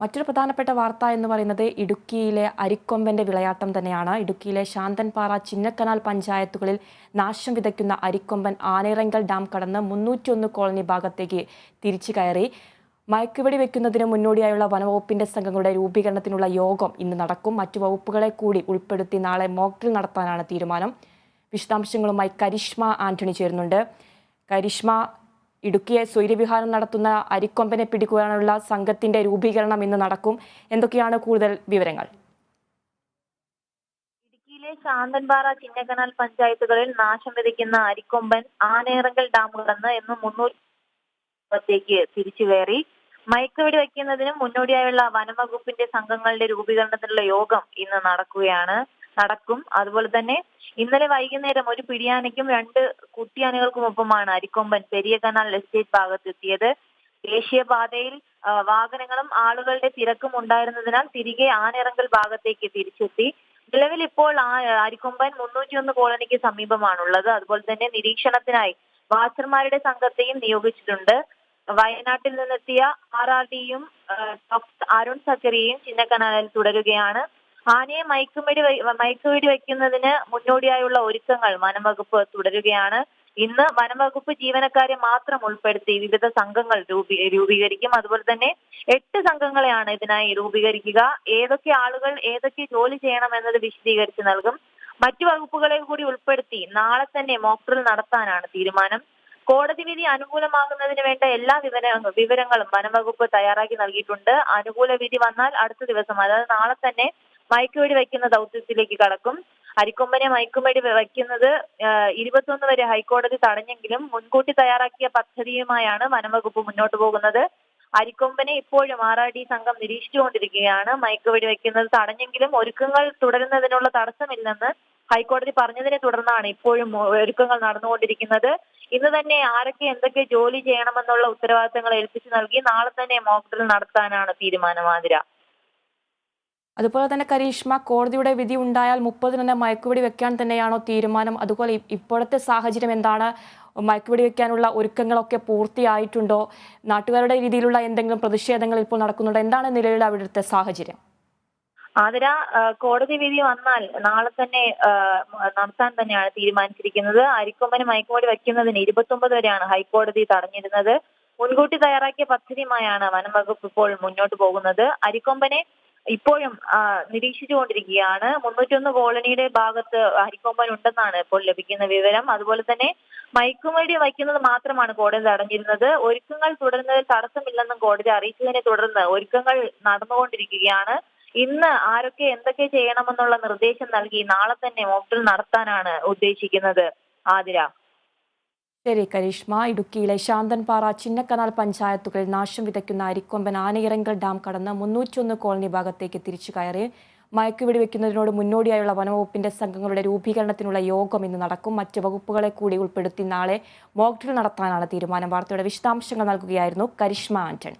മറ്റൊരു പ്രധാനപ്പെട്ട വാർത്ത എന്ന് പറയുന്നത് ഇടുക്കിയിലെ അരിക്കൊമ്പന്റെ വിളയാട്ടം തന്നെയാണ്. ഇടുക്കിയിലെ ശാന്തൻപാറ ചിന്നക്കനാൽ പഞ്ചായത്തുകളിൽ നാശം വിതയ്ക്കുന്ന അരിക്കൊമ്പൻ ആനേറങ്കൽ ഡാം കടന്ന് മുന്നൂറ്റിയൊന്ന് കോളനി ഭാഗത്തേക്ക് തിരിച്ചു കയറി. മയക്കുവെടി വെക്കുന്നതിന് മുന്നോടിയായുള്ള വനവകുപ്പിന്റെ സംഘങ്ങളുടെ രൂപീകരണത്തിനുള്ള യോഗം ഇന്ന് നടക്കും. മറ്റു വകുപ്പുകളെ കൂടി ഉൾപ്പെടുത്തി നാളെ മോക്ഡ്രിൽ നടത്താനാണ് തീരുമാനം. വിശദാംശങ്ങളുമായി കരിഷ്മ ആന്റണി ചേരുന്നുണ്ട്. കരിഷ്മ ഇടുക്കിയെ സ്വൈര്യവിഹാരം നടത്തുന്ന അരിക്കൊമ്പനെ പിടിക്കുവാനുള്ള സംഘത്തിന്റെ രൂപീകരണം ഇന്ന് നടക്കും. എന്തൊക്കെയാണ് കൂടുതൽ വിവരങ്ങൾ? ഇടുക്കിയിലെ ശാന്തൻപാറ ചിന്നക്കനാൽ പഞ്ചായത്തുകളിൽ നാശം വിതയ്ക്കുന്ന അരിക്കൊമ്പൻ ആനേറങ്കൽ ഡാം കടന്ന് ഇന്ന് മുന്നൂറ്റി തിരിച്ചു കയറി മയക്കുവെടി വയ്ക്കുന്നതിന് മുന്നോടിയായുള്ള വനംവകുപ്പിന്റെ സംഘങ്ങളുടെ രൂപീകരണത്തിനുള്ള യോഗം ഇന്ന് നടക്കുകയാണ്. നടക്കും. അതുപോലെ തന്നെ ഇന്നലെ വൈകുന്നേരം ഒരു പിടിയാനയ്ക്കും രണ്ട് കുട്ടിയാനകൾക്കുമൊപ്പമാണ് അരിക്കൊമ്പൻ പെരിയ കനാൽ എസ്റ്റേറ്റ് ഭാഗത്തെത്തിയത്. ദേശീയപാതയിൽ വാഹനങ്ങളും ആളുകളുടെ തിരക്കും ഉണ്ടായിരുന്നതിനാൽ തിരികെ ആനിറങ്കൽ ഭാഗത്തേക്ക് തിരിച്ചെത്തി. നിലവിൽ ഇപ്പോൾ ആ അരിക്കൊമ്പൻ മുന്നൂറ്റിയൊന്ന് കോളനിക്ക് സമീപമാണുള്ളത്. അതുപോലെ തന്നെ നിരീക്ഷണത്തിനായി വാച്ചർമാരുടെ സംഘത്തെയും നിയോഗിച്ചിട്ടുണ്ട്. വയനാട്ടിൽ നിന്നെത്തിയ ആർ ആർ ഡിയും അരുൺ സക്കറിയയും ചിന്നക്കനാലിൽ തുടരുകയാണ്. ആനയെ മയക്കുമെടി മയക്കുവെടി വയ്ക്കുന്നതിന് മുന്നോടിയായുള്ള ഒരുക്കങ്ങൾ വനംവകുപ്പ് തുടരുകയാണ്. ഇന്ന് വനംവകുപ്പ് ജീവനക്കാരെ മാത്രം ഉൾപ്പെടുത്തി വിവിധ സംഘങ്ങൾ രൂപീ രൂപീകരിക്കും. അതുപോലെ തന്നെ എട്ട് സംഘങ്ങളെയാണ് ഇതിനായി രൂപീകരിക്കുക. ഏതൊക്കെ ആളുകൾ ഏതൊക്കെ ജോലി ചെയ്യണം എന്നത് വിശദീകരിച്ച് നൽകും. മറ്റു വകുപ്പുകളെ കൂടി ഉൾപ്പെടുത്തി നാളെ തന്നെ മോക്ഡ്രിൽ നടത്താനാണ് തീരുമാനം. കോടതി വിധി അനുകൂലമാകുന്നതിന് വേണ്ട എല്ലാ വിവര വിവരങ്ങളും വനംവകുപ്പ് തയ്യാറാക്കി നൽകിയിട്ടുണ്ട്. അനുകൂല വിധി വന്നാൽ അടുത്ത ദിവസം അതായത് നാളെ തന്നെ മയക്കുവെടി വയ്ക്കുന്ന ദൗത്യത്തിലേക്ക് കടക്കും. അരിക്കൊമ്പനെ മയക്കുമടി വയ്ക്കുന്നത് ഇരുപത്തൊന്ന് വരെ ഹൈക്കോടതി തടഞ്ഞെങ്കിലും മുൻകൂട്ടി തയ്യാറാക്കിയ പദ്ധതിയുമായാണ് വനംവകുപ്പ് മുന്നോട്ട് പോകുന്നത്. അരിക്കൊമ്പനെ ഇപ്പോഴും ആർ ആർ ഡി സംഘം നിരീക്ഷിച്ചുകൊണ്ടിരിക്കുകയാണ്. മയക്കുവെടി വയ്ക്കുന്നത് തടഞ്ഞെങ്കിലും ഒരുക്കങ്ങൾ തുടരുന്നതിനുള്ള തടസ്സമില്ലെന്ന് ഹൈക്കോടതി പറഞ്ഞതിനെ തുടർന്നാണ് ഇപ്പോഴും ഒരുക്കങ്ങൾ നടന്നുകൊണ്ടിരിക്കുന്നത്. ഇന്ന് തന്നെ ആരൊക്കെ എന്തൊക്കെ ജോലി ചെയ്യണമെന്നുള്ള ഉത്തരവാദിത്തങ്ങൾ ഏൽപ്പിച്ചു നൽകി നാളെ തന്നെ മോക്ഡ്രിൽ നടത്താനാണ് തീരുമാനം ആതിര അതുപോലെ തന്നെ കരീഷ്മ കോടതിയുടെ വിധി ഉണ്ടായാൽ മുപ്പതിന് തന്നെ മയക്കുവെടി വെക്കാൻ തന്നെയാണോ തീരുമാനം? അതുപോലെ ഇപ്പോഴത്തെ സാഹചര്യം എന്താണ്? മയക്കുവെടി വെക്കാനുള്ള ഒരുക്കങ്ങളൊക്കെ പൂർത്തിയായിട്ടുണ്ടോ? നാട്ടുകാരുടെ രീതിയിലുള്ള എന്തെങ്കിലും പ്രതിഷേധങ്ങൾ ഇപ്പോൾ നടക്കുന്നുണ്ടോ? എന്താണ് നിലവിലെ അവിടുത്തെ സാഹചര്യം? ആതിര കോടതി വിധി വന്നാൽ നാളെ തന്നെ നടത്താൻ തന്നെയാണ് തീരുമാനിച്ചിരിക്കുന്നത്. അരിക്കൊമ്പന് മയക്കുപടി വയ്ക്കുന്നതിന് ഇരുപത്തൊമ്പത് വരെയാണ് ഹൈക്കോടതി തടഞ്ഞിരുന്നത്. മുൻകൂട്ടി തയ്യാറാക്കിയ പദ്ധതിയുമായാണ് വനം വകുപ്പ് ഇപ്പോൾ മുന്നോട്ട് പോകുന്നത്. അരിക്കൊമ്പനെ ഇപ്പോഴും നിരീക്ഷിച്ചുകൊണ്ടിരിക്കുകയാണ്. മുന്നൂറ്റൊന്ന് കോളനിയുടെ ഭാഗത്ത് ഹരിക്കോമ്പൻ ഉണ്ടെന്നാണ് ഇപ്പോൾ ലഭിക്കുന്ന വിവരം. അതുപോലെ തന്നെ മയക്കുമരി വയ്ക്കുന്നത് മാത്രമാണ് കോടതി തടഞ്ഞിരുന്നത്. ഒരുക്കങ്ങൾ തുടരുന്നതിൽ തടസ്സമില്ലെന്നും കോടതി അറിയിച്ചതിനെ തുടർന്ന് ഒരുക്കങ്ങൾ നടന്നുകൊണ്ടിരിക്കുകയാണ്. ഇന്ന് ആരൊക്കെ എന്തൊക്കെ ചെയ്യണമെന്നുള്ള നിർദ്ദേശം നൽകി നാളെ തന്നെ മോക്ഡ്രിൽ നടത്താനാണ് ഉദ്ദേശിക്കുന്നത്. ആതിര. ശരി കരീഷ്മ. ഇടുക്കിയിലെ ശാന്തൻപാറ ചിന്നക്കനാൽ പഞ്ചായത്തുകളിൽ നാശം വിതയ്ക്കുന്ന അരിക്കൊമ്പൻ ആനയിറങ്കൽ ഡാം കടന്ന് മുന്നൂറ്റിയൊന്ന് കോളനി ഭാഗത്തേക്ക് തിരിച്ചു കയറി. മയക്കുവെടി വെക്കുന്നതിനോട് മുന്നോടിയായുള്ള വനവകുപ്പിന്റെ സംഘങ്ങളുടെ രൂപീകരണത്തിനുള്ള യോഗം ഇന്ന് നടക്കും. മറ്റ് വകുപ്പുകളെ കൂടി ഉൾപ്പെടുത്തി നാളെ മോക്ഡ്രിൽ നടത്താനാണ് തീരുമാനം. വാർത്തയുടെ വിശദാംശങ്ങൾ നൽകുകയായിരുന്നു കരിഷ്മ ആന്റണി